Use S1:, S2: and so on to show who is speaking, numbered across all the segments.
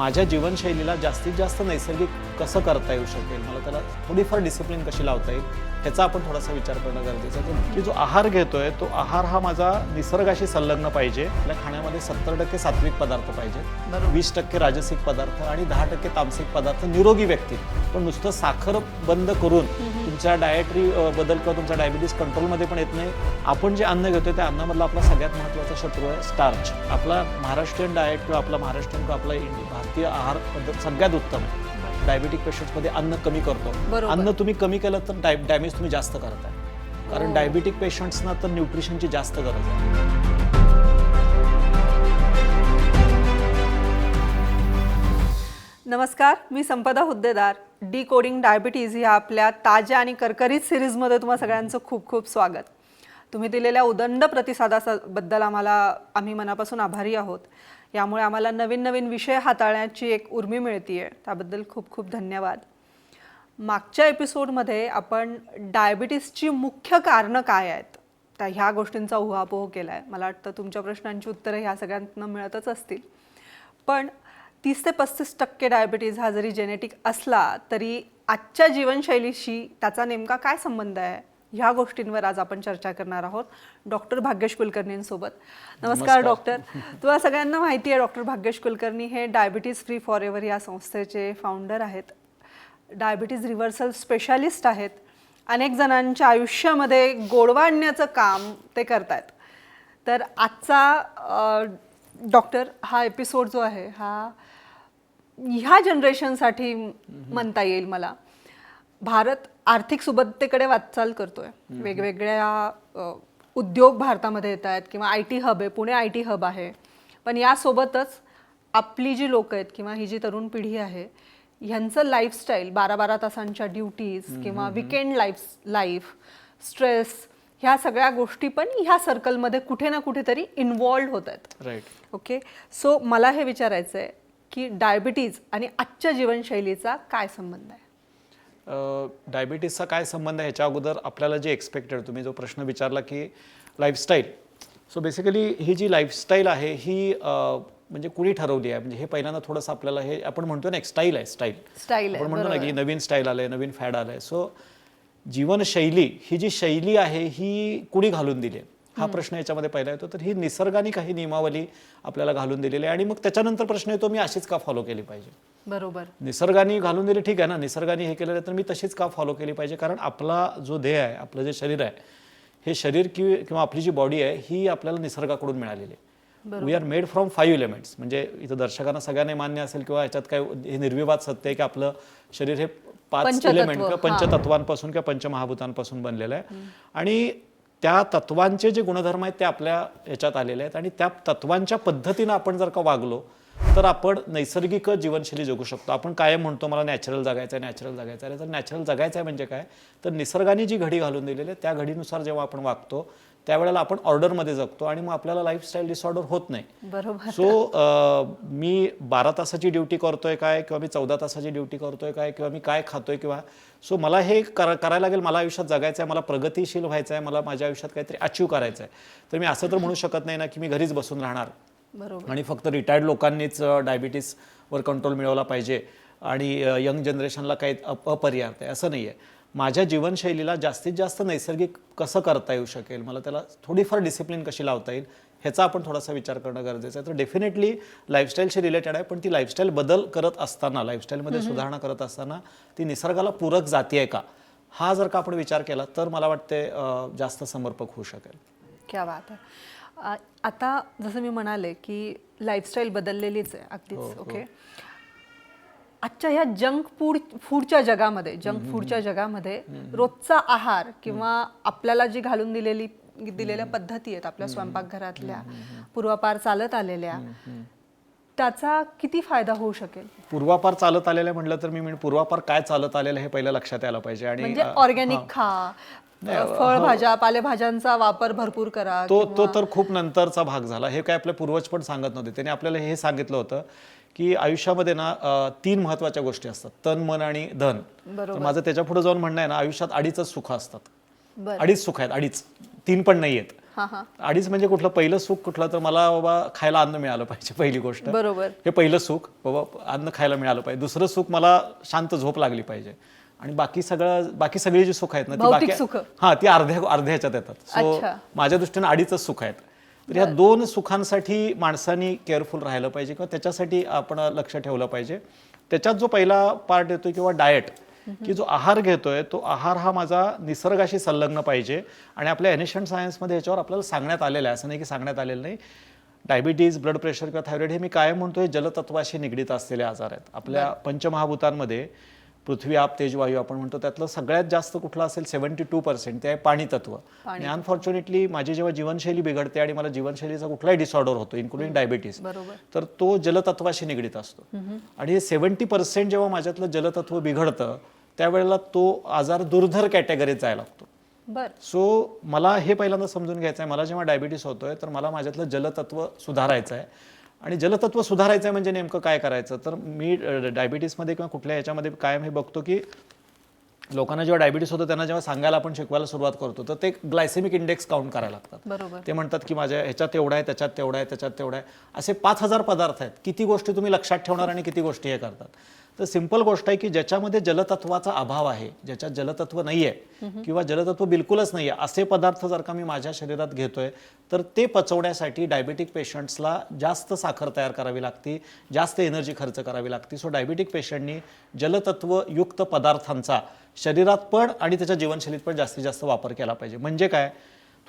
S1: माझ्या जीवनशैलीला जास्तीत जास्त नैसर्गिक कसं करता येऊ शकेल? मला त्याला थोडीफार डिसिप्लिन कशी लावता येईल? ह्याचा आपण थोडासा विचार करणं गरजेचं आहे. की जो आहार घेतोय तो आहार हा माझा निसर्गाशी संलग्न पाहिजे. आपल्या खाण्यामध्ये सत्तर टक्के सात्विक पदार्थ पाहिजेत वीस टक्के राजसिक पदार्थ आणि दहा टक्के तामसिक पदार्थ निरोगी व्यक्ती. पण नुसतं साखर बंद करून तुमच्या डायटरी बदल किंवा तुमचा डायबिटीस कंट्रोलमध्ये पण येत नाही. आपण जे अन्न घेतोय त्या अन्नामधला आपला सगळ्यात महत्त्वाचा शत्रू आहे स्टार्च आपला महाराष्ट्रीयन डाएट किंवा आपला महाराष्ट्रीयन किंवा आपला भारतीय आहार पद्धत सगळ्यात उत्तम आहे. डायबिटिक पेशंट्समध्ये अन्न कमी करतो. अन्न तुम्ही कमी केलं तर डाय डॅमेज तुम्ही जास्त करताय कारण
S2: हो.
S1: डायबिटिक पेशंट्सना तर न्यूट्रिशनची जास्त गरज आहे.
S2: नमस्कार मी Sampada Huddedar. Decoding diabetes या आपल्या ताज्या आणि करकरीत सिरीजमध्ये तुम्हाला सगळ्यांचं खूप खूप स्वागत. तुम्ही दिलेल्या उदंड प्रतिसादाबद्दल आम्हाला आम्ही मनापासून आभारी आहोत. यामुळे आम्हाला नवीन नवीन विषय हाताळण्याची एक उर्मी मिळते त्याबद्दल खूप खूप धन्यवाद. मागच्या एपिसोडमध्ये आपण डायबिटीसची मुख्य कारणं काय आहेत त्या ह्या गोष्टींचा उहापोह केला आहे मला वाटतं तुमच्या प्रश्नांची उत्तरं ह्या सगळ्यांना मिळतच असतील. पण तीस ते पस्तीस टक्के डायबिटीज हा जरी जेनेटिक असला तरी आजच्या जीवनशैलीशी त्याचा नेमका काय संबंध आहे? ह्या गोष्टींवर आज आपण चर्चा करणार आहोत डॉक्टर भाग्येश कुलकर्णींसोबत. नमस्कार
S1: नमस्कार.
S2: डॉक्टर. तुम्हाला सगळ्यांना माहिती आहे डॉक्टर भाग्येश कुलकर्णी हे डायबिटीज फ्री फॉर एव्हर या संस्थेचे फाउंडर आहेत. डायबिटीज रिव्हर्सल स्पेशालिस्ट आहेत. अनेक जणांच्या आयुष्यामध्ये गोडवा आणण्याचं काम ते करतायत. तर आजचा डॉक्टर हा एपिसोड जो आहे हा ह्या जनरेशनसाठी म्हणता येईल मला. भारत आर्थिक सुबत्तेकडे वाटचाल करतोय. वेगवेगळ्या उद्योग भारतामध्ये येत आहेत किंवा आय टी हब आहे पुणे आय टी हब आहे. पण यासोबतच आपली जी लोक आहेत किंवा ही जी तरुण पिढी आहे ह्यांचं लाईफस्टाईल बारा बारा तासांच्या ड्युटीज किंवा विकेंड लाईफ लाईफ स्ट्रेस ह्या सगळ्या गोष्टी पण ह्या सर्कलमध्ये कुठे ना कुठेतरी इन्वॉल्ड होत आहेत. ओके सो मला हे विचारायचं आहे की डायबिटीज आणि आजच्या जीवनशैलीचा काय संबंध आहे?
S1: डायबिटीसचा काय संबंध आहे ह्याच्या अगोदर आपल्याला जे एक्सपेक्टेड तुम्ही जो प्रश्न विचारला की लाईफस्टाईल सो बेसिकली ही जी लाईफस्टाईल आहे ही म्हणजे कुणी ठरवली आहे? म्हणजे हे पहिल्यांदा थोडंसं आपल्याला हे आपण म्हणतो ना एक स्टाईल आहे स्टाईल
S2: स्टाईल आहे
S1: आपण म्हणतो ना की नवीन स्टाईल आलंय नवीन फॅड आलंय. सो जीवनशैली ही जी शैली आहे ही कुणी घालून दिली आहे? हा प्रश्न याच्यामध्ये पहिला येतो. तर ही निसर्गाने काही नियमावली आपल्याला घालून दिलेली आहे आणि मग त्याच्यानंतर प्रश्न येतो मी अशीच का फॉलो केली पाहिजे?
S2: बरोबर.
S1: निसर्गाने घालून दिले ठीक आहे ना. निसर्गाने हे केलेलं आहे तर मी तशीच का फॉलो केली पाहिजे? कारण आपला जो ध्येय आहे आपलं जे शरीर आहे हे शरीर कि किंवा आपली जी बॉडी आहे ही आपल्याला निसर्गाकडून मिळालेली आहे. We are made from five elements म्हणजे इथं दर्शकांना सगळ्यांना मान्य असेल किंवा ह्याच्यात काय हे निर्विवाद सत्य आहे की आपलं शरीर हे पाच एलिमेंट किंवा. पंचतत्वांपासून किंवा पंचमहाभूतांपासून बनलेलं आहे. आणि त्या तत्वांचे जे गुणधर्म आहेत ते आपल्या ह्याच्यात आलेले आहेत. आणि त्या तत्वांच्या पद्धतीनं आपण जर का वागलो तर आपण नैसर्गिक जीवनशैली जगू शकतो. आपण काय म्हणतो मला नॅचरल जगायचं आहे नॅचरल जगायचं आहे तर नॅचरल जगायचं आहे म्हणजे काय? तर निसर्गाने जी घडी घालून दिलेली आहे त्या घडीनुसार जेव्हा आपण वागतो त्यावेळेला आपण ऑर्डरमध्ये जगतो आणि मग आपल्याला लाईफस्टाईल डिसऑर्डर होत नाही.
S2: बरोबर.
S1: सो मी बारा तासाची ड्युटी करतोय काय किंवा मी चौदा तासाची ड्युटी करतोय काय किंवा मी काय खातोय किंवा सो मला हे कर करायला लागेल मला आयुष्यात जगायचं आहे मला प्रगतीशील व्हायचं आहे मला माझ्या आयुष्यात काहीतरी अचीव करायचं आहे तर मी असं तर म्हणू शकत नाही ना की मी घरीच बसून राहणार.
S2: बरोबर.
S1: आणि फक्त रिटायर्ड लोकांनीच डायबिटीसवर कंट्रोल मिळवला पाहिजे. आणि यंग जनरेशनला काही अप अपर्याप्त आहे असं नाही आहे माझ्या जीवनशैलीला जास्तीत जास्त नैसर्गिक कसं करता येऊ शकेल? मला त्याला थोडीफार डिसिप्लिन कशी लावता येईल? ह्याचा आपण थोडासा विचार करणं गरजेचं आहे. तर डेफिनेटली लाईफस्टाईलशी रिलेटेड आहे पण ती लाईफस्टाईल बदल करत असताना लाईफस्टाईलमध्ये सुधारणा करत असताना ती निसर्गाला पूरक जाती आहे का? हा जर का आपण विचार केला तर मला वाटते जास्त समर्पक होऊ शकेल.
S2: क्या बात आहे. आता जसं मी म्हणाले की लाईफस्टाईल बदललेलीच आहे
S1: हो,
S2: अगदीच ओके आजच्या ह्या जंक फूड फूडच्या जगामध्ये जंक फूडच्या जगामध्ये रोजचा आहार किंवा आपल्याला जी घालून दिलेली दिलेल्या पद्धती आहेत आपल्या स्वयंपाकघरातल्या पूर्वापार चालत आलेल्या त्याचा किती फायदा होऊ शकेल?
S1: पूर्वापार चालत आलेलं म्हटलं तर मी पूर्वापार काय चालत आलेलं हे पहिलं लक्षात यायला पाहिजे आणि
S2: म्हणजे ऑर्गॅनिक खा फळभाज्या पालेभाज्यांचा वापर भरपूर करा
S1: तो तो तर खूप नंतरचा भाग झाला. हे काय आपले पूर्वज पण सांगत नव्हते. त्यांनी आपल्याला हे सांगितलं होतं की आयुष्यामध्ये ना तीन महत्त्वाच्या गोष्टी असतात. तन मन आणि धन. तर माझं त्याच्या पुढे जाऊन म्हणणं आहे ना आयुष्यात अडीचच सुख असतात. अडीच सुख आहेत अडीच. तीन पण नाही आहेत.
S2: हा हा.
S1: अडीच म्हणजे कुठलं? पहिलं सुख कुठलं? तर मला बाबा खायला अन्न मिळालं पाहिजे पहिली गोष्ट.
S2: बरोबर.
S1: हे पहिलं सुख बाबा अन्न खायला मिळालं पाहिजे. दुसरं सुख मला शांत झोप लागली पाहिजे. आणि बाकी सगळं बाकी सगळी जी सुख आहेत ना ती बाकी. हा ती अर्ध्या अर्ध्या ह्याच्यात येतात. सो. माझ्या दृष्टीने अडीचच सुख आहेत. तर ह्या दोन सुखांसाठी माणसांनी केअरफुल राहिलं पाहिजे किंवा त्याच्यासाठी आपण लक्ष ठेवलं पाहिजे. त्याच्यात जो पहिला पार्ट येतो किंवा डाएट की जो आहार घेतोय तो आहार हा माझा निसर्गाशी संलग्न पाहिजे. आणि आपल्या एनिशंट सायन्समध्ये याच्यावर आपल्याला सांगण्यात आलेलं आहे. असं नाही की सांगण्यात आलेलं नाही. डायबिटीज ब्लड प्रेशर किंवा थायरॉइड हे मी काय म्हणतोय जलतत्वाशी निगडीत असलेले आजार आहेत. आपल्या पंचमहाभूतांमध्ये पृथ्वी आप तेज वायू आपण म्हणतो त्यातलं सगळ्यात जास्त कुठलं असेल? सेव्हन्टी टू पर्सेंट ते आहे पाणी. तत्व आणि अनफॉर्च्युनेटली माझी जेव्हा जीवनशैली बिघडते आणि मला जीवनशैलीचा कुठलाही डिसऑर्डर होतो इन्क्लुडिंग डायबिटीज
S2: बरोबर.
S1: तर तो जलतत्वाशी निगडीत असतो. आणि हे सेव्हन्टी पर्सेंट जेव्हा माझ्यातलं जलतत्व बिघडतं त्यावेळेला तो आजार दुर्धर कॅटेगरीत जायला लागतो.
S2: बर.
S1: सो मला हे पहिल्यांदा समजून घ्यायचं आहे मला जेव्हा डायबिटीस होतोय तर मला माझ्यातलं जलतत्व सुधारायचं आहे आणि जलतत्व सुधारायचं आहे म्हणजे नेमकं काय करायचं? तर मी डायबिटीसमध्ये किंवा कुठल्या याच्यामध्ये कायम हे बघतो की लोकांना जेव्हा डायबिटीस होतं त्यांना जेव्हा सांगायला आपण शिकवायला सुरुवात करतो तर ते ग्लायसेमिक इंडेक्स काउंट करायला लागतात.
S2: बरोबर.
S1: ते म्हणतात की माझ्या ह्याच्यात एवढा आहे त्याच्यात तेवढा आहे त्याच्यात तेवढा आहे. असे पाच हजार पदार्थ आहेत. किती गोष्टी तुम्ही लक्षात ठेवणार आणि किती गोष्टी हे करतात. तर सिंपल गोष्ट आहे की ज्याच्यामध्ये जलतत्वाचा अभाव आहे ज्याच्यात जलतत्व नाही आहे किंवा जलतत्व बिलकुलच नाही आहे असे पदार्थ जर का मी माझ्या शरीरात घेतोय तर ते पचवण्यासाठी डायबिटिक पेशंट्सला जास्त साखर तयार करावी लागते जास्त एनर्जी खर्च करावी लागते. सो डायबिटिक पेशंटनी जलतत्वयुक्त पदार्थांचा शरीरात पण आणि त्याच्या जीवनशैलीत पण जास्तीत जास्त वापर केला पाहिजे. म्हणजे काय?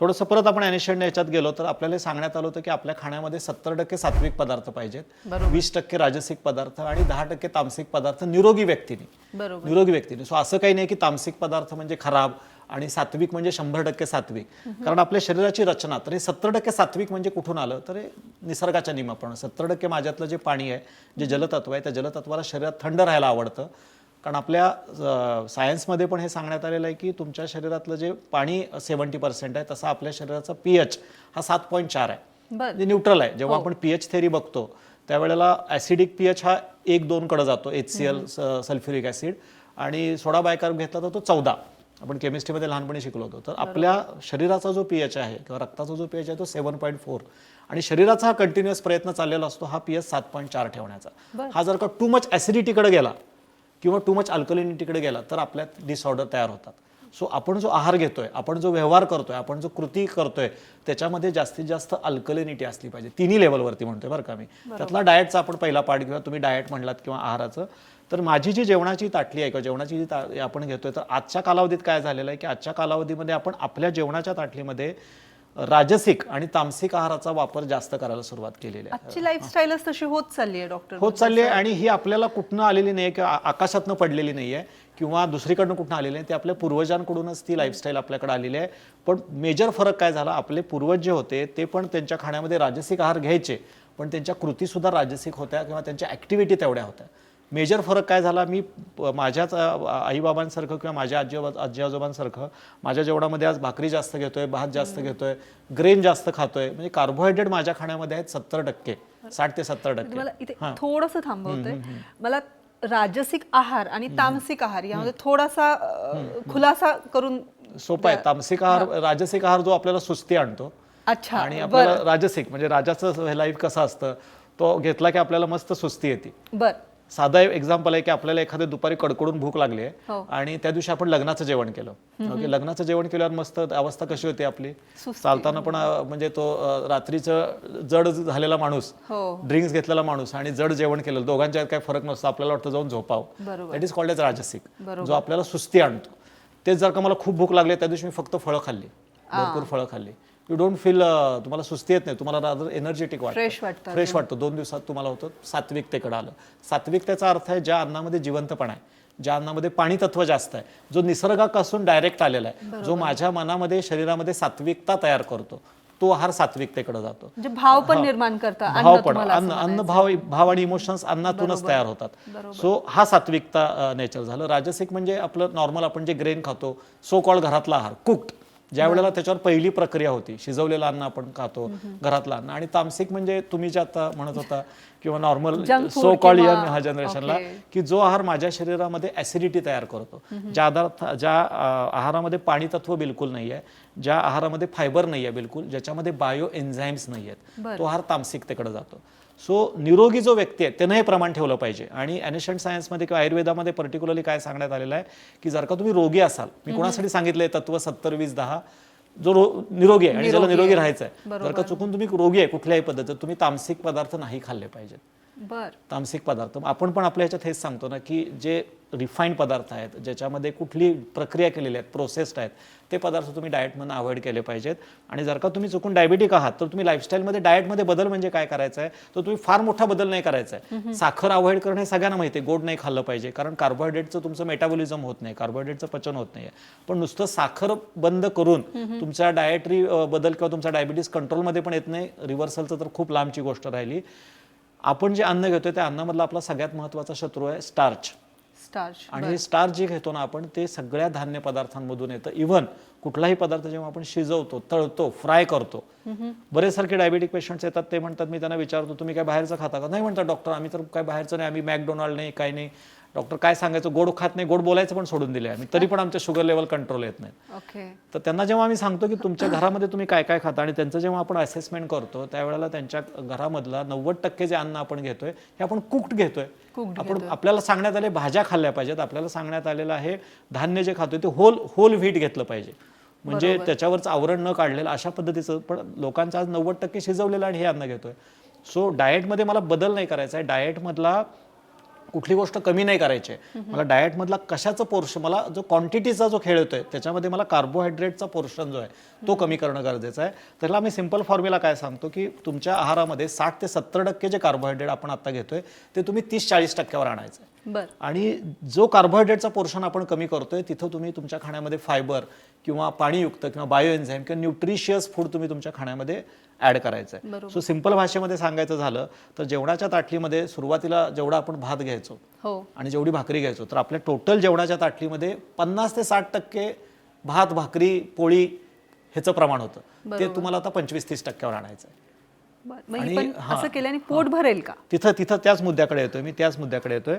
S1: थोडंसं परत आपण ॲनिशन याच्यात गेलो तर आपल्याला सांगण्यात आलं होतं की आपल्या खाण्यामध्ये सत्तर टक्के सात्विक पदार्थ पाहिजेत वीस टक्के राजसिक पदार्थ आणि दहा टक्के तामसिक पदार्थ निरोगी व्यक्तीने. निरोगी व्यक्तीने. सो असं काही नाही की तामसिक पदार्थ म्हणजे खराब आणि सात्विक म्हणजे शंभर टक्के सात्विक. कारण आपल्या शरीराची रचना तर हे सत्तर टक्के सात्विक म्हणजे कुठून आलं? तर हे निसर्गाच्या नियमाप्रमाणे. सत्तर टक्के माझ्यातलं जे पाणी आहे जे जलतत्व आहे त्या जलतत्वाला शरीरात थंड राहायला आवडतं. कारण आपल्या सायन्समध्ये पण हे सांगण्यात आलेलं आहे की तुमच्या शरीरातलं जे पाणी सेवन्टी पर्सेंट आहे तसं आपल्या शरीराचा पी एच हा सात पॉईंट चार आहे.
S2: बर.
S1: म्हणजे न्यूट्रल आहे. जेव्हा आपण पीएच थेरी बघतो त्यावेळेला ॲसिडिक पीएच हा एक दोन कडे जातो H C L sulphuric acid आणि सोडा बायकार घेतला तर तो चौदा. आपण केमिस्ट्रीमध्ये लहानपणी शिकलो होतो. तर आपल्या शरीराचा जो पीएच आहे किंवा रक्ताचा जो पीएच आहे तो सेवन पॉईंट फोर आणि शरीराचा हा कंटिन्युअस प्रयत्न चाललेला असतो हा पीएच सात पॉईंट चार ठेवण्याचा. हा जर का टू मच ॲसिडिटीकडे गेला किंवा टू मच अल्कलिनिटीकडे गेला तर आपल्यात डिसऑर्डर तयार होतात. सो आपण जो आहार घेतोय आपण जो व्यवहार करतोय आपण जो कृती करतोय त्याच्यामध्ये जास्तीत जास्त अल्कलिनिटी असली पाहिजे. तिन्ही लेवलवरती म्हणतोय बरं का मी. त्यातला डाएटचा आपण पहिला पार्ट घेऊया. तुम्ही डाएट म्हणलात किंवा आहाराचं. तर माझी जी जेवणाची ताटली आहे किंवा जेवणाची जी ता- आपण घेतोय तर आजच्या कालावधीत काय झालेलं आहे की आजच्या कालावधीमध्ये आपण आपल्या जेवणाच्या ताटलीमध्ये राजसिक आणि तामसिक आहाराचा वापर जास्त करायला सुरुवात केलेली आहे.
S2: आजची लाईफस्टाईलच तशी होत चालली आहे डॉक्टर
S1: होत चालली आहे आणि ही आपल्याला कुठनं आलेली नाही किंवा आकाशातनं पडलेली नाही आहे किंवा दुसरीकडनं कुठनं आलेली नाही ती आपल्या पूर्वजांकडूनच ती लाईफस्टाईल आपल्याकडे आलेली आहे. पण मेजर फरक काय झाला? आपले पूर्वज जे होते ते पण त्यांच्या खाण्यामध्ये राजसिक आहार घ्यायचे पण त्यांच्या कृतीसुद्धा राजसिक होत्या किंवा त्यांच्या ॲक्टिव्हिटी तेवढ्या होत्या. मेजर फरक काय झाला? मी माझ्याच आईबाबांसारखं किंवा माझ्या आजी आजी आजोबांसारखं माझ्या जेवणामध्ये आज भाकरी जास्त घेतोय भात जास्त घेतोय ग्रेन जास्त खातोय. म्हणजे कार्बोहायड्रेट माझ्या खाण्यामध्ये आहेत सत्तर टक्के साठ ते सत्तर टक्के.
S2: मला इथे थोडस थांबवतंय. मला राजसिक आहार आणि तामसिक आहार यामध्ये थोडासा खुलासा करून
S1: सोपं आहे. तामसिक आहार राजसिक आहार जो आपल्याला सुस्ती आणतो.
S2: अच्छा
S1: आणि आपल्याला राजसिक म्हणजे राजाचं लाईफ कसं असतं तो घेतला की आपल्याला मस्त सुस्ती येते.
S2: बर.
S1: साधा एक्झाम्पल आहे की आपल्याला एखाद्या दुपारी कडकडून भूक लागली आहे
S2: हो.
S1: आणि त्या दिवशी आपण लग्नाचं जेवण केलं. ओके लग्नाचं जेवण केल्यावर मस्त अवस्था कशी होती आपली? चालताना पण म्हणजे तो रात्रीचं जड झालेला माणूस
S2: हो.
S1: ड्रिंक्स घेतलेला माणूस आणि जड जेवण केलं दोघांच्यात काही फरक नसतो आपल्याला वाटतं जाऊन झोपावं. That is called as rajasik. जो आपल्याला सुस्ती आणतो. तेच जर का मला खूप भूक लागली त्या दिवशी मी फक्त फळं खाल्ली. भरपूर फळं खाल्ली. यू डोंट फील तुम्हाला सुस्ती येत नाही. तुम्हाला रादर एनर्जेटिक वाटतं.
S2: फ्रेश वाटतं
S1: फ्रेश वाटतं. दोन दिवसात तुम्हाला होतं सात्विकतेकडे आलं. सात्विकतेचा अर्थ आहे ज्या अन्नामध्ये जिवंतपणा आहे ज्या अन्नामध्ये पाणी तत्व जास्त आहे जो निसर्गापासून डायरेक्ट आलेला आहे जो माझ्या मनामध्ये शरीरामध्ये सात्विकता तयार करतो तो आहार सात्विकतेकडे जातो.
S2: म्हणजे भाव पण निर्माण करता
S1: भाव पण अन्न अन्न भाव भाव आणि इमोशन्स अन्नातूनच तयार होतात. सो हा सात्विकता नेचर झालं. राजसिक म्हणजे आपलं नॉर्मल आपण जे ग्रेन खातो सो कॉल घरातला आहार कुक्ड ज्या वेळेला त्याच्यावर पहिली प्रक्रिया होती शिजवलेलं अन्न आपण खातो घरातलं अन्न. आणि तामसिक म्हणजे तुम्ही जे आता म्हणत होता किंवा नॉर्मल सो कॉल यंग ह्या जनरेशनला. की जो आहार माझ्या शरीरामध्ये ऍसिडिटी तयार करतो. ज्या आधार ज्या आहारामध्ये पाणी तत्व बिलकुल नाही आहे ज्या आहारामध्ये फायबर नाही आहे बिलकुल ज्याच्यामध्ये बायो एन्झाईम्स नाही आहेत. तो आहार तामसिकतेकडे जातो. सो निरोगी जो व्यक्ती आहे त्यानं हे प्रमाण ठेवलं पाहिजे. आणि ॲनिशंट सायन्समध्ये किंवा आयुर्वेदामध्ये पर्टिक्युलरली काय सांगण्यात आलेलं आहे की जर का तुम्ही रोगी असाल मी कोणासाठी सांगितलंय तत्व सत्तर वीस दहा जो रो- निरोगी आहे आणि ज्याला
S2: निरोगी आहे.
S1: राहायचं आहे जर का चुकून तुम्ही रोगी आहे कुठल्याही पद्धतीत तुम्ही तामसिक पदार्थ नाही खाल्ले पाहिजेत.
S2: बर.
S1: तामसिक पदार्थ. आपण पण आपल्या ह्याच्यात हेच सांगतो ना की जे रिफाईंड पदार्थ आहेत ज्याच्यामध्ये कुठली प्रक्रिया केलेली आहेत प्रोसेस्ड आहेत ते पदार्थ तुम्ही डाएटमधून अवॉइड केले पाहिजेत. आणि जर का तुम्ही चुकून डायबिटिक आहात तर तुम्ही लाईफस्टाईलमध्ये डाएटमध्ये बदल म्हणजे काय करायचं आहे तर तुम्ही फार मोठा बदल नाही करायचा आहे साखर अवॉइड करणं हे सगळ्यांना माहिती आहे गोड नाही खाल्लं पाहिजे. कारण कार्बोहायड्रेटचं तुमचं मेटाबॉलिझम होत नाही कार्बोहायड्रेटचं पचन होत नाही पण नुसतं साखर बंद करून तुमच्या डाएटरी बदल किंवा तुमचा डायबिटीस कंट्रोलमध्ये पण येत नाही. रिव्हर्सलचं तर खूप लांबची गोष्ट राहिली. आपण जे अन्न घेतोय त्या अन्नामधला आपला सगळ्यात महत्त्वाचा शत्रू आहे स्टार्च.
S2: स्टार्च
S1: आणि हे स्टार्च जे घेतो ना आपण ते सगळ्या धान्य पदार्थांमधून येतं. इव्हन कुठलाही पदार्थ जेव्हा आपण शिजवतो तळतो फ्राय करतो बरेच सारखे डायबेटिक पेशंट्स येतात ते म्हणतात मी त्यांना विचारतो तुम्ही काय बाहेरचं खाता का? नाही म्हणतात डॉक्टर आम्ही तर काय बाहेरचं नाही आम्ही मॅकडोनाल्ड नाही काही नाही. डॉक्टर काय सांगायचं गोड खात नाही गोड बोलायचं पण सोडून दिले आम्ही. तरी पण आमच्या शुगर लेवल कंट्रोल येत नाही
S2: ओके
S1: तर त्यांना जेव्हा आम्ही सांगतो की तुमच्या घरामध्ये तुम्ही काय काय खाता आणि त्यांचं जेव्हा आपण असेसमेंट करतो त्यावेळेला त्यांच्या घरामधला नव्वद टक्के जे अन्न आपण घेतोय हे आपण कुक्ड घेतोय. आपण आपल्याला सांगण्यात आले भाज्या खाल्ल्या पाहिजेत. आपल्याला सांगण्यात आलेलं आहे धान्य जे खातोय ते होल होल व्हीट घेतलं पाहिजे. म्हणजे त्याच्यावरचं आवरण न काढलेलं अशा पद्धतीचं पण लोकांचं आज नव्वद टक्के शिजवलेलं आणि हे अन्न घेतोय. सो डाएटमध्ये मला बदल नाही करायचा आहे. डाएटमधला कुठली गोष्ट कमी नाही करायची. मला डाएटमधला कशाचं पोर्शन मला जो क्वांटिटीचा जो खेळ होतोय त्याच्यामध्ये मला कार्बोहायड्रेटचा पोर्शन जो आहे तो कमी करणं गरजेचं आहे. त्याला मी सिंपल फॉर्म्युला काय सांगतो की तुमच्या आहारामध्ये साठ ते सत्तर टक्के जे कार्बोहायड्रेट आपण आता घेतोय ते तुम्ही तीस चाळीस टक्क्यावर आणायचं आणि जो कार्बोहायड्रेटचा पोर्शन आपण कमी करतोय तिथं तुम्ही तुमच्या खाण्यामध्ये फायबर किंवा पाणीयुक्त किंवा बायो एन्झाईम किंवा न्यूट्रिशियस फूड तुम्ही तुमच्या खाण्यामध्ये ऍड करायचं आहे सो सिंपल भाषेमध्ये सांगायचं झालं तर जेवणाच्या ताटलीमध्ये सुरुवातीला जेवढा आपण भात घ्यायचो
S2: हो.
S1: आणि जेवढी भाकरी घ्यायचो तर आपल्या टोटल जेवणाच्या ताटलीमध्ये पन्नास ते साठ टक्के भात भाकरी पोळी ह्याचं प्रमाण होतं. ते तुम्हाला आता पंचवीस तीस टक्क्यावर आणायचं आहे
S2: मग
S1: आणि
S2: हे पण
S1: हा,
S2: असं केल्याने पोट भरेल का?
S1: तिथं तिथं त्याच मुद्द्याकडे येतोय मी त्याच मुद्द्याकडे येतोय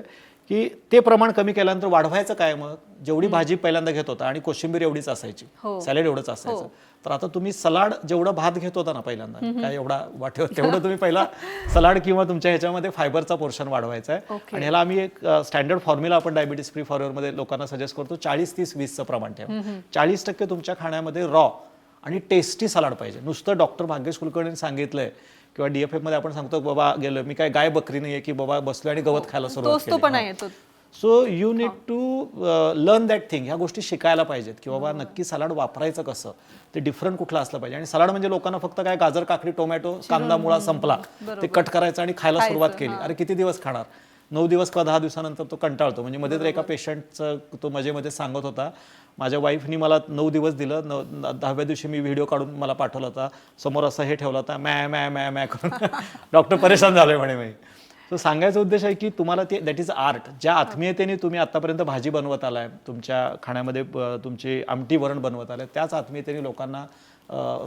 S1: की ते प्रमाण कमी केल्यानंतर वाढवायचं काय मग? जेवढी भाजी पहिल्यांदा घेत होता आणि कोशिंबीर एवढीच असायची
S2: हो.
S1: सॅलेड एवढंच असायचं. तर आता तुम्ही सलाड जेवढं भात घेत होता ना पहिल्यांदा काय एवढा वाटेवर तेवढं तुम्ही पहिला सलाड किंवा तुमच्या ह्याच्यामध्ये फायबरचा पोर्शन वाढवायचा आहे. आणि ह्याला आम्ही एक स्टँडर्ड फॉर्म्युला आपण डायबिटीस फ्री मध्ये लोकांना सजेस्ट करतो चाळीस तीस वीसचं प्रमाण ठेवा. चाळीस टक्के तुमच्या खाण्यामध्ये रॉ आणि टेस्टी सलाड पाहिजे. नुसतं डॉक्टर भाग्येश कुलकर्णीने सांगितलंय किंवा डीएफएफमध्ये आपण सांगतो बाबा गेलो. मी काय गाय बकरी नाहीये की बाबा बसलो आणि गवत खायला सुरुवात so you need to learn that thing ह्या गोष्टी शिकायला पाहिजेत की बाबा नक्की सलाड वापरायचं कसं? ते डिफरंट कुठलं असलं पाहिजे. आणि सलाड म्हणजे लोकांना फक्त काय गाजर काकडी टोमॅटो कांदा मुळा संपला. ते कट करायचं आणि खायला सुरुवात केली. अरे किती दिवस खाणार? नऊ दिवस किंवा दहा दिवसानंतर तो कंटाळतो. म्हणजे मध्ये तर एका पेशंटचं तो मजेमध्ये सांगत होता. माझ्या वाईफनी मला नऊ दिवस दिलं. नऊ दहाव्या दिवशी मी व्हिडिओ काढून मला पाठवला होता. समोर असं हे ठेवला होता मॅ मॅ मॅ मॅ करून. डॉक्टर परेशान झाले म्हणे मी. तो सांगायचा उद्देश आहे की तुम्हाला ते दॅट इज आर्ट ज्या आत्मीयतेने तुम्ही आतापर्यंत भाजी बनवत आलाय तुमच्या खाण्यामध्ये तुमची आमटी वरण बनवत आलाय त्याच आत्मीयतेने लोकांना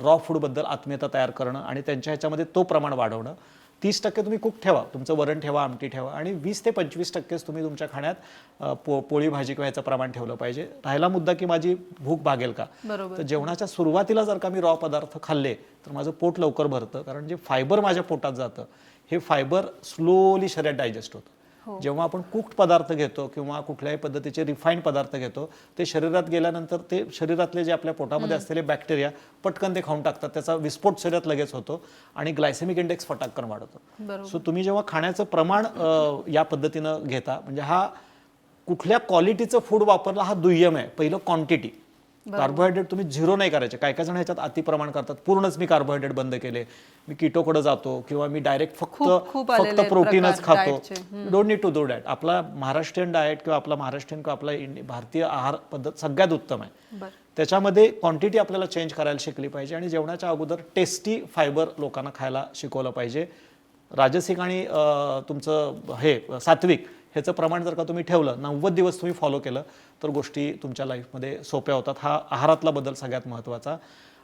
S1: रॉ फूडबद्दल आत्मीयता तयार करणं आणि त्यांच्या ह्याच्यामध्ये तो प्रमाण वाढवणं. तीस टक्के तुम्ही कुक ठेवा तुमचं वरण ठेवा आमटी ठेवा आणि वीस ते पंचवीस टक्केच तुम्ही तुमच्या खाण्यात पो पोळी भाजी किंवा ह्याचं प्रमाण ठेवलं पाहिजे. राहिला मुद्दा की माझी भूक भागेल का?
S2: बरोबर.
S1: तर जेवणाच्या सुरुवातीला जर का मी रॉ पदार्थ खाल्ले तर माझं पोट लवकर भरतं कारण जे फायबर माझ्या पोटात जातं हे फायबर स्लोली शरीरात डायजेस्ट होतं. जेव्हा आपण कुक्ड पदार्थ घेतो किंवा कुठल्याही पद्धतीचे रिफाईंड पदार्थ घेतो ते शरीरात गेल्यानंतर ते शरीरातले जे आपल्या पोटामध्ये असलेले बॅक्टेरिया पटकन ते खाऊन टाकतात. त्याचा विस्फोट शरीरात लगेच होतो आणि ग्लायसेमिक इंडेक्स फटाकन वाढतो
S2: बरोबर.
S1: सो तुम्ही जेव्हा खाण्याचं प्रमाण या पद्धतीनं घेता म्हणजे हा कुठल्या क्वालिटीचं फूड वापरला हा दुय्यम आहे पहिलं क्वांटिटी कार्बोहायड्रेट तुम्ही झिरो नाही करायचे. काय काय जण ह्याच्यात अतिप्रमाण करतात. पूर्णच मी कार्बोहायड्रेट बंद केले. मी किटोकडे जातो किंवा मी डायरेक्ट फक्त फक्त प्रोटीनच खातो. Don't need to do that आपला महाराष्ट्रीयन डाएट किंवा आपला महाराष्ट्रीयन किंवा आपला भारतीय आहार पद्धत सगळ्यात उत्तम आहे. त्याच्यामध्ये क्वांटिटी आपल्याला चेंज करायला शिकली पाहिजे आणि जेवणाच्या अगोदर टेस्टी फायबर लोकांना खायला शिकवलं पाहिजे. राजसिक आणि तुमचं हे सात्विक ह्याचं प्रमाण जर का तुम्ही ठेवलं नव्वद दिवस तुम्ही फॉलो केलं तर गोष्टी तुमच्या लाईफमध्ये सोप्या होतात. हा आहारातला बदल सगळ्यात महत्त्वाचा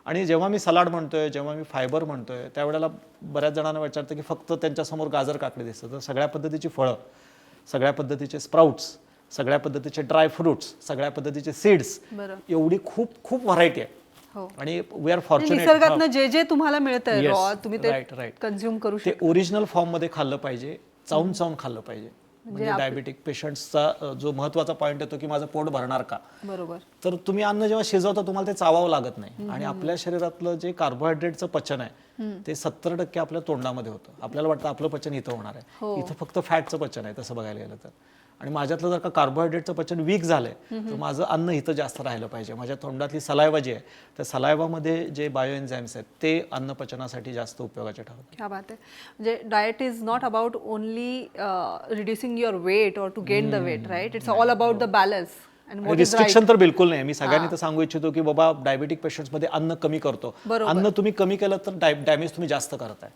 S1: आणि जेव्हा मी सलाड म्हणतोय जेव्हा मी फायबर म्हणतोय त्यावेळेला बऱ्याच जणांना विचारतं की फक्त त्यांच्यासमोर गाजर काकडी दिसतं. तर सगळ्या पद्धतीची फळं सगळ्या पद्धतीचे स्प्राउट्स सगळ्या पद्धतीचे ड्राय फ्रुट्स सगळ्या पद्धतीचे सीड्स एवढी खूप खूप व्हरायटी आहे.
S2: हो.
S1: आणि वी आर फॉर्च्युनेट
S2: जे जे तुम्हाला मिळतंय रॉ तुम्ही ते. कन्झ्युम करू
S1: ते ओरिजिनल फॉर्ममध्ये खाल्लं पाहिजे चावून चावून खाल्लं पाहिजे. म्हणजे डायबेटिक पेशंट्सचा जो महत्त्वाचा पॉईंट येतो की माझं पोट भरणार का?
S2: बरोबर.
S1: तर तुम्ही अन्न जेव्हा शिजवता तुम्हाला ते चावावं लागत नाही. आणि आपल्या शरीरातलं जे कार्बोहायड्रेटचं पचन आहे ते सत्तर टक्के आपल्या तोंडामध्ये होतं. आपल्याला वाटतं आपलं पचन इथं होणार आहे. इथं फक्त फॅटचं पचन आहे तसं बघायला गेलं तर. आणि माझ्यातलं जर का कार्बोहायड्रेटचं पचन वीक झालंय तर माझं अन्न इथं जास्त राहिलं पाहिजे. माझ्या तोंडातली सलायवा जी आहे. त्या सलायवामध्ये जे बायो एन्झाईम्स आहेत ते अन्न पचनासाठी जास्त उपयोगाचे ठरतात.
S2: क्या बात आहे. म्हणजे diet is not about only reducing your weight और to gain the weight right it's all about the balance
S1: restriction तर बिलकुल नाही. मी सगळ्यांनी तर सांगू इच्छितो की बाबा डायबेटिकमध्ये अन्न कमी करतो. अन्न तुम्ही कमी केलं तर डॅमेज तुम्ही जास्त करताय.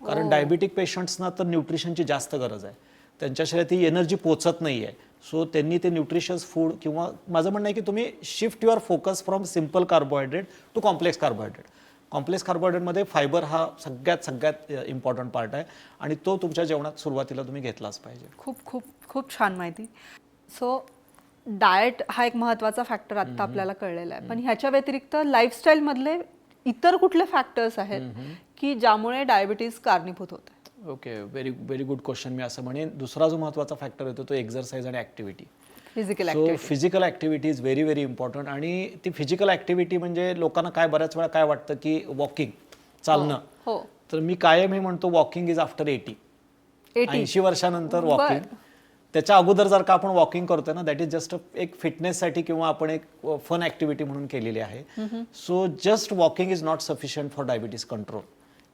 S1: कारण डायबेटिक पेशंट्सना तर न्यूट्रिशनची जास्त गरज आहे. त्यांच्याशिवाय ती एनर्जी पोचत नाही आहे सो त्यांनी ते न्यूट्रिशियस फूड किंवा माझं म्हणणं आहे की तुम्ही shift your focus from simple carbohydrate to complex carbohydrate complex कार्बोहायड्रेटमध्ये fibre हा सगळ्यात सगळ्यात इम्पॉर्टंट पार्ट आहे आणि तो तुमच्या जेवणात सुरुवातीला तुम्ही घेतलाच पाहिजे.
S2: खूप खूप खूप छान माहिती. सो डाएट हा एक महत्त्वाचा फॅक्टर आत्ता आपल्याला कळलेला आहे. पण ह्याच्या व्यतिरिक्त लाईफस्टाईल मधले इतर कुठले फॅक्टर्स आहेत की ज्यामुळे डायबिटीज कारणीभूत होत आहे
S1: okay very very good question मी असं म्हणेन दुसरा जो महत्त्वाचा फॅक्टर येतो तो एक्झरसाइज आणि activity
S2: physical
S1: so physical activity is very very important आणि ती फिजिकल ॲक्टिव्हिटी म्हणजे लोकांना काय बऱ्याच वेळा काय वाटतं की वॉकिंग चालणं.
S2: हो
S1: तर मी कायम हे म्हणतो वॉकिंग इज आफ्टर एटी ऐंशी वर्षानंतर वॉकिंग त्याच्या अगोदर जर का आपण वॉकिंग करतोय ना दॅट इज जस्ट एक फिटनेससाठी किंवा आपण एक फन ॲक्टिव्हिटी म्हणून केलेली आहे. So just walking is not sufficient for diabetes control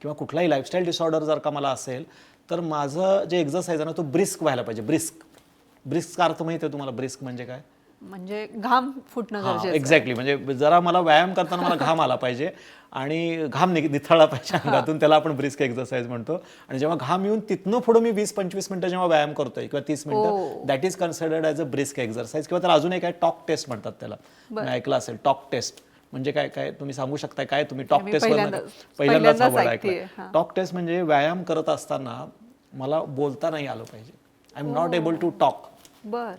S1: किंवा कुठलाही लाईफस्टाईल डिसऑर्डर जर का मला असेल तर माझं जे एक्झरसाईज आहे ना तो ब्रिस्क व्हायला पाहिजे. ब्रिस्क ब्रिस्क अर्थ माहिती आहे तुम्हाला? ब्रिस्क म्हणजे काय?
S2: म्हणजे घाम फुटणं.
S1: एक्झॅक्टली म्हणजे जरा मला व्यायाम करताना मला घाम आला पाहिजे आणि घाम निथळला पाहिजे अंगातून. त्याला आपण ब्रिस्क एक्सरसाइज म्हणतो. आणि जेव्हा घाम येऊन तिथनं पुढे मी वीस पंचवीस मिनिटं जेव्हा व्यायाम करतोय किंवा तीस मिनिटं that is considered as a brisk exercise किंवा त्याला अजून एक आहे टॉक टेस्ट म्हणतात त्याला. ऐकलं असेल टॉक टेस्ट म्हणजे काय काय तुम्ही सांगू शकताय? काय तुम्ही टॉक टेस्ट
S2: पहिल्यांदाच-
S1: ऐकलाय
S2: हा.
S1: टॉक टेस्ट म्हणजे व्यायाम करत असताना मला बोलता नाही आलं पाहिजे. I am not able to talk
S2: बर.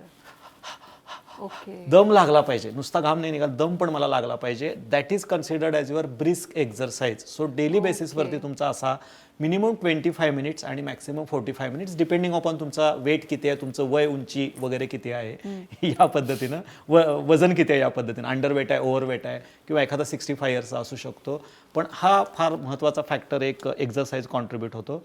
S1: दम लागला पाहिजे. नुसता घाम नाही निघाला दम पण मला लागला पाहिजे. That is considered as your brisk exercise so daily बेसिसवरती तुमचा असा मिनिमम ट्वेंटी फाय मिनिट्स आणि maximum forty five minutes depending upon तुमचा वेट किती आहे तुमचं वय उंची वगैरे किती आहे या पद्धतीनं. व वजन किती आहे या पद्धतीनं. अंडर वेट आहे ओव्हर वेट आहे किंवा एखादा सिक्स्टी फाय इयर्सचा असू शकतो. पण हा फार महत्त्वाचा फॅक्टर एक एक्झरसाइज कॉन्ट्रीब्यूट होतो.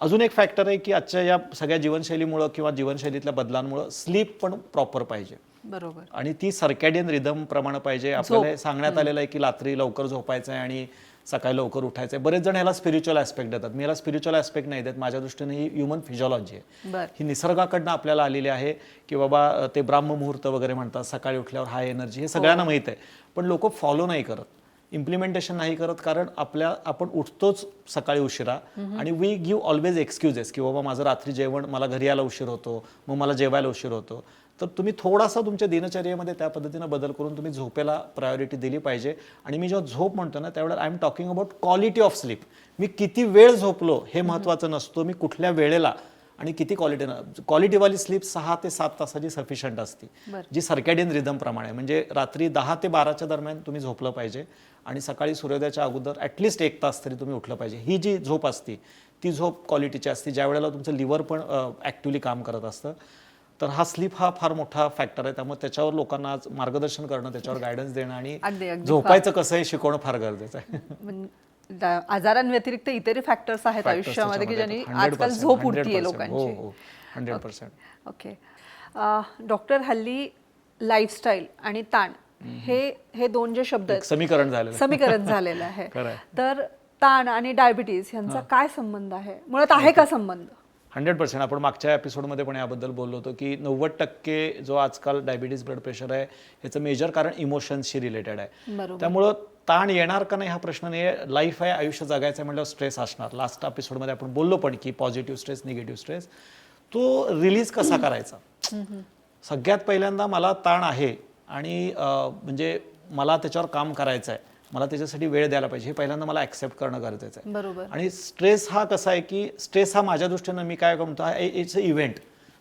S1: अजून एक फॅक्टर आहे की आजच्या या सगळ्या जीवनशैलीमुळं किंवा जीवनशैलीतल्या बदलांमुळं स्लीप पण प्रॉपर पाहिजे.
S2: बरोबर.
S1: आणि ती सर्कॅडियन रिदम प्रमाणे पाहिजे. आपल्याला हे सांगण्यात आलेलं आहे की रात्री लवकर झोपायचं आहे आणि सकाळी लवकर उठायचं आहे बरेच जण ह्याला स्पिरिच्युअल ॲस्पेक्ट देतात. मी याला स्पिरिच्युअल ॲस्पेक्ट नाही देत. माझ्या दृष्टीने ही ह्युमन फिजिओलॉजी आहे. ही निसर्गाकडनं आपल्याला आलेली आहे की बाबा ते ब्राह्ममुहूर्त वगैरे म्हणतात. सकाळी उठल्यावर हाय एनर्जी हे सगळ्यांना माहीत आहे. पण लोक फॉलो नाही करत. इम्प्लिमेंटेशन नाही करत कारण आपल्या आपण उठतोच सकाळी उशिरा आणि वी गिव्ह ऑलवेज एक्सक्युजेस की बाबा माझं रात्री जेवण मला घरी यायला उशीर होतो. मग मला जेवायला उशीर होतो. तर तुम्ही थोडासा तुमच्या दिनचर्येमध्ये त्या पद्धतीनं बदल करून तुम्ही झोपेला प्रायोरिटी दिली पाहिजे. आणि मी जेव्हा झोप म्हणतो ना त्यावेळेला I am talking about quality of sleep मी किती वेळ झोपलो हे महत्त्वाचं नसतो मी कुठल्या वेळेला आणि किती क्वालिटीनं क्वालिटीवाली स्लीप सहा ते सात तासाची सफिशियंट असते. जी सर्कॅडियन रिदम प्रमाणे म्हणजे रात्री दहा ते बाराच्या दरम्यान तुम्ही झोपलं पाहिजे आणि सकाळी सूर्योदयाच्या अगोदर ॲटलिस्ट एक तास तरी तुम्ही उठलं पाहिजे. ही जी झोप असते ती झोप क्वालिटीची असते ज्या वेळेला तुमचं लिव्हर पण ॲक्टिव्हली काम करत असतं. तर हा स्लीप हा फार मोठा फॅक्टर आहे. त्यामुळे त्याच्यावर लोकांना मार्गदर्शन करणं त्याच्यावर गायडन्स देणं आणि झोपायचं कसं हे शिकवणं फार गरजेचं आहे.
S2: आजारांव्यतिरिक्त इतरही फॅक्टर्स आहेत आयुष्यामध्ये की ज्यांनी आजकाल झोप उडतीये
S1: हो
S2: लोकांची.
S1: हो हंड्रेड पर्सेंट
S2: ओके. डॉक्टर हल्ली लाईफस्टाईल आणि ताण हे हे दोन जे शब्द आहेत
S1: समीकरण झालेलं
S2: समीकरण झालेलं आहे.
S1: आहे.
S2: तर ताण आणि डायबिटीज यांचा काय संबंध आहे? मुळात आहे का संबंध?
S1: Hundred percent. आपण मागच्या एपिसोडमध्ये पण याबद्दल बोललो होतो की नव्वद टक्के जो आजकाल डायबिटीज ब्लड प्रेशर आहे ह्याचं मेजर कारण इमोशन्सशी रिलेटेड आहे. त्यामुळं ताण येणार का नाही हा प्रश्न नाही आहे लाईफ आहे आयुष्य जगायचं आहे म्हटल्यावर स्ट्रेस असणार. लास्ट एपिसोडमध्ये आपण बोललो पण की पॉझिटिव्ह स्ट्रेस निगेटिव्ह स्ट्रेस तो रिलीज कसा करायचा? सगळ्यात पहिल्यांदा मला ताण आहे आणि म्हणजे मला त्याच्यावर काम करायचं आहे मला त्याच्यासाठी वेळ द्यायला पाहिजे. हे पहिल्यांदा मला ऍक्सेप्ट करणं गरजेचं आहे.
S2: बरोबर.
S1: आणि स्ट्रेस हा कसा आहे की स्ट्रेस हा माझ्या दृष्टीनं मी काय म्हणतो इट्स अ इव्हेंट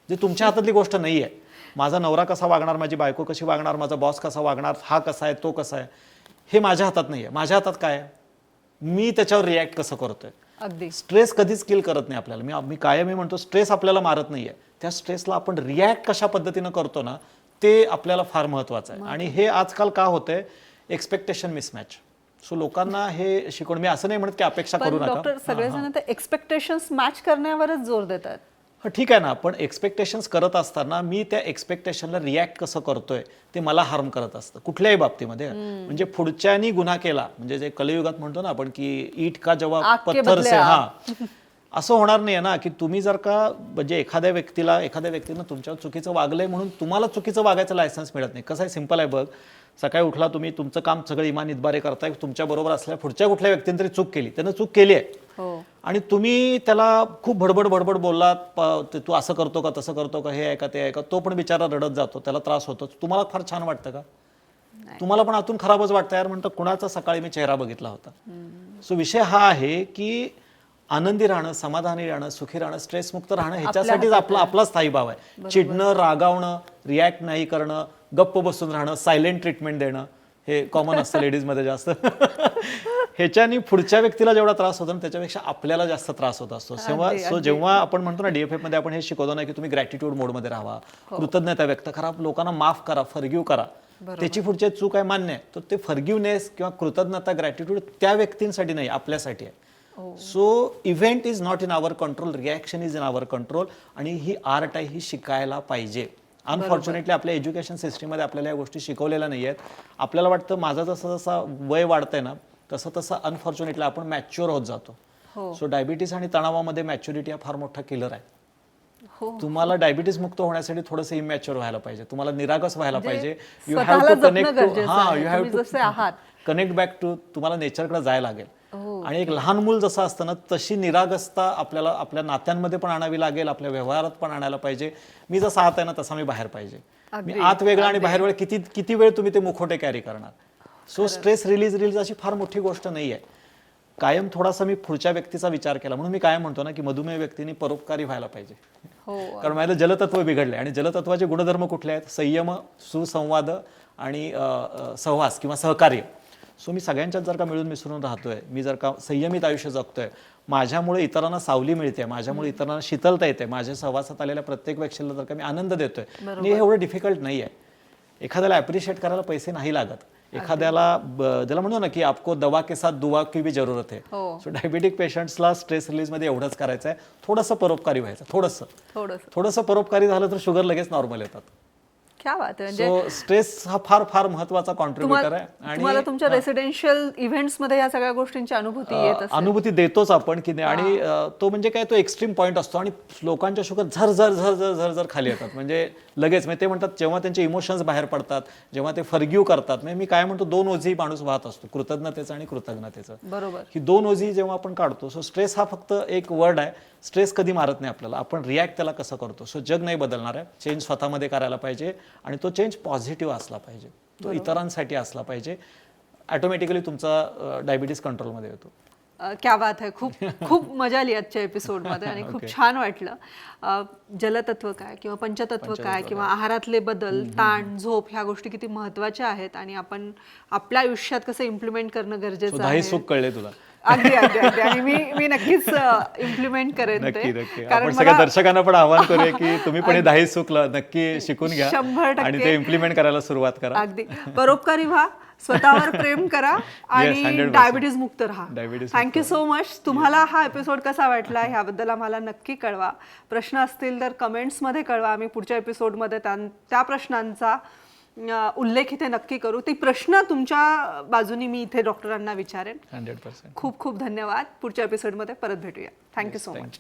S1: जे तुमच्या हातातली गोष्ट नाही आहे. माझा नवरा कसा वागणार माझी बायको कशी वागणार माझा बॉस कसा वागणार हा कसा आहे तो कसा आहे हे माझ्या हातात नाही आहे. माझ्या हातात काय आहे? मी त्याच्यावर रिॲक्ट कसं करतोय?
S2: अगदी.
S1: स्ट्रेस कधीच किल करत नाही आपल्याला. मी मी कायम मी म्हणतो स्ट्रेस आपल्याला मारत नाहीये त्या स्ट्रेसला आपण रिॲक्ट कशा पद्धतीनं करतो ना ते आपल्याला फार महत्वाचं आहे. आणि हे आजकाल का होतंय? एक्सपेक्टेशन मिसमॅच सो लोकांना हे शिकवण मी असं नाही म्हणत की अपेक्षा
S2: पण
S1: करू नका.
S2: डॉक्टर सगळेजण ते एक्सपेक्टेशन्स मॅच करण्यावरच जोर देतात.
S1: हा, ठीक आहे ना पण एक्सपेक्टेशन्स करत असताना मी त्या एक्सपेक्टेशनला रिॲक्ट कसं करतोय ते मला हार्म करत असतं कुठल्याही बाबतीमध्ये. म्हणजे पुढच्यानी गुन्हा केला म्हणजे जे कलियुगात म्हणतो ना आपण की ईट का जेव्हा
S2: आग के
S1: पत्थर
S2: बदले
S1: से.
S2: आग.
S1: हा. असं होणार नाही ना की तुम्ही जर का म्हणजे एखाद्या व्यक्तीला एखाद्या व्यक्तीनं तुमच्यावर चुकीचं वागलंय म्हणून तुम्हाला चुकीचं वागायचं लायसन्स मिळत नाही. कसं आहे? सिंपल आहे बघ. सकाळी उठला तुम्ही तुमचं काम सगळं इमान इतबारे करताय तुमच्या बरोबर असल्या पुढच्या कुठल्या व्यक्तीने तरी चूक केली. त्यानं चूक केली आहे.
S2: हो.
S1: आणि तुम्ही त्याला खूप भडबड भडबड बोललात ते तू असं करतो का तसं करतो का हे आहे का ते आहे का तो पण बिचारा रडत जातो त्याला त्रास होतो. तुम्हाला फार छान वाटतं का? तुम्हाला पण आतून खराबच वाटतं यार म्हणतं कुणाचा सकाळी मी चेहरा बघितला होता. सो विषय हा आहे की आनंदी राहणं समाधानी राहणं सुखी राहणं स्ट्रेसमुक्त राहणं ह्याच्यासाठीच आपला आपला स्थायी भाव आहे. चिडणं रागावणं रिॲक्ट नाही करणं गप्प बसून राहणं सायलेंट ट्रीटमेंट देणं हे कॉमन असतं लेडीजमध्ये जास्त. ह्याच्यानी पुढच्या व्यक्तीला जेवढा त्रास होतो ना त्याच्यापेक्षा आपल्याला जास्त त्रास होत असतो. तेव्हा सो जेव्हा आपण म्हणतो ना डीएफएफमध्ये आपण हे शिकवतो ना की तुम्ही ग्रॅटिट्यूड मोडमध्ये राहा कृतज्ञता व्यक्त करा. लोकांना माफ करा फरग्यू करा. त्याची पुढची चूक आहे मान्य आहे. तर ते फरग्युनेस किंवा कृतज्ञता ग्रॅटिट्यूड त्या व्यक्तींसाठी नाही आपल्यासाठी आहे. So event is not in our control reaction is in our control आणि ही आर्ट आहे ही शिकायला पाहिजे. अनफॉर्च्युनेटली आपल्या एज्युकेशन सिस्टीममध्ये आपल्याला या गोष्टी शिकवलेल्या नाही आहेत आपल्याला वाटतं माझं जसं जसं वय वाढतंय ना तसं तसं अनफॉर्च्युनेटली आपण मॅच्युअर होत जातो.
S2: हो.
S1: सो डायबिटीस आणि तणावामध्ये मॅच्युरिटी हा फार मोठा किलर आहे.
S2: हो.
S1: तुम्हाला डायबिटीस मुक्त होण्यासाठी थोडंसं इमॅच्युअर व्हायला पाहिजे. तुम्हाला निरागस व्हायला पाहिजे. यू
S2: म्हणजे
S1: हॅव टू कनेक्ट
S2: गरजेचं
S1: हा. You have to. Connect back to तुम्हाला नेचरकडे जायला लागेल.
S2: हो.
S1: आणि एक लहान मूल जसं असतं ना तशी निरागसता आपल्याला आपल्या नात्यांमध्ये पण आणावी लागेल आपल्या व्यवहारात पण आणायला पाहिजे. मी जसा आत आहे ना तसा मी बाहेर पाहिजे. मी आत वेगळा आणि बाहेर वेळ किती किती वेळ तुम्ही ते मुखोटे कॅरी करणार? सो स्ट्रेस रिलीज रिलीज अशी फार मोठी गोष्ट नाही आहे कायम थोडासा मी पुढच्या व्यक्तीचा विचार केला. म्हणून मी कायम म्हणतो ना की मधुमेह व्यक्तीने परोपकारी व्हायला पाहिजे.
S2: हो
S1: कारण माझं जलतत्व बिघडले. आणि जलतत्वाचे गुणधर्म कुठले आहेत? संयम सुसंवाद आणि सहवास किंवा सहकार्य. सो मी सगळ्यांच्यात जर का मिळून मिसळून राहतोय मी जर का संयमित आयुष्य जगतोय माझ्यामुळे इतरांना सावली मिळते माझ्यामुळे इतरांना शीतलता येते माझ्या सहवासात आलेल्या प्रत्येक व्यक्तीला जर का मी आनंद देतोय आणि हे एवढं डिफिकल्ट नाही आहे एखाद्याला ॲप्रिशिएट करायला पैसे नाही लागत. एखाद्याला ज्याला म्हणतो ना की आपको दवा के साथ दुआ की भी जरूरत है
S2: हो.
S1: सो डायबिटिक पेशंट्सला स्ट्रेस रिलीजमध्ये एवढंच करायचं आहे थोडंसं परोपकारी व्हायचं थोडस.
S2: थोडंसं.
S1: परोपकारी झालं तर शुगर लगेच नॉर्मल येतात.
S2: क्या बात आहे म्हणजे
S1: स्ट्रेस हा फार फार महत्त्वाचा कॉन्ट्रीब्युटर आहे
S2: तुम्हाला तुमच्या रेसिडेन्शियल इव्हेंट्समध्ये या सगळ्या गोष्टींची अनुभूती येत असेल.
S1: अनुभूती देतोच आपण की नाही. आणि अ, तो म्हणजे काय तो एक्स्ट्रीम पॉईंट असतो आणि लोकांच्या शुगर झर झर झर झर झर झर खाली येतात. म्हणजे लगेच म्हणजे ते म्हणतात जेव्हा त्यांचे इमोशन्स बाहेर पडतात जेव्हा ते फर्ग्यू करतात म्हणजे मी काय म्हणतो दोन ओझी माणूस वाहत असतो कृतज्ञतेचं आणि कृतज्ञतेचं.
S2: बरोबर.
S1: ही दोन ओझी जेव्हा आपण काढतो सो स्ट्रेस हा फक्त एक वर्ड आहे. स्ट्रेस कधी मारत नाही आपल्याला. आपण रिॲक्ट त्याला कसं करतो? सो जग नाही बदलणार आहे. चेंज स्वतःमध्ये करायला पाहिजे आणि तो चेंज पॉझिटिव्ह असला पाहिजे. तो इतरांसाठी असला पाहिजे. ऑटोमॅटिकली तुमचा डायबिटीस कंट्रोलमध्ये येतो.
S2: क्या बात आहे खूप खूप मजा आली आजच्या एपिसोडमध्ये आणि खूप छान वाटलं. जलतत्व काय किंवा पंचतत्व काय किंवा आहारातले बदल ताण झोप ह्या गोष्टी किती महत्त्वाच्या आहेत आणि आपण आपल्या आयुष्यात कसं इम्प्लिमेंट करणं गरजेचं आहे.
S1: सुख कळले तुला.
S2: अगदी अगदी अगदी. आणि मी मी नक्कीच इम्प्लिमेंट करेन
S1: नक्की आपण सगळ्या दर्शकांना पण आव्हान करूया की तुम्ही पण हे सुखला नक्की शिकून घ्या.
S2: शंभर.
S1: आणि ते इम्प्लिमेंट करायला सुरुवात करा.
S2: अगदी. परोपकारी व्हा स्वतःवर प्रेम करा आणि
S1: 100%.
S2: डायबिटीज मुक्त राहा. थँक्यू सो मच तुम्हाला हा एपिसोड कसा वाटला ह्याबद्दल आम्हाला नक्की कळवा. प्रश्न असतील तर कमेंट्समध्ये कळवा. आम्ही पुढच्या एपिसोडमध्ये त्यां- त्या प्रश्नांचा उल्लेख इथे नक्की करू. ते प्रश्न तुमच्या बाजूनी मी इथे डॉक्टरांना विचारेन.
S1: Hundred percent.
S2: खूप खूप धन्यवाद. पुढच्या एपिसोडमध्ये परत भेटूया. Thank you so much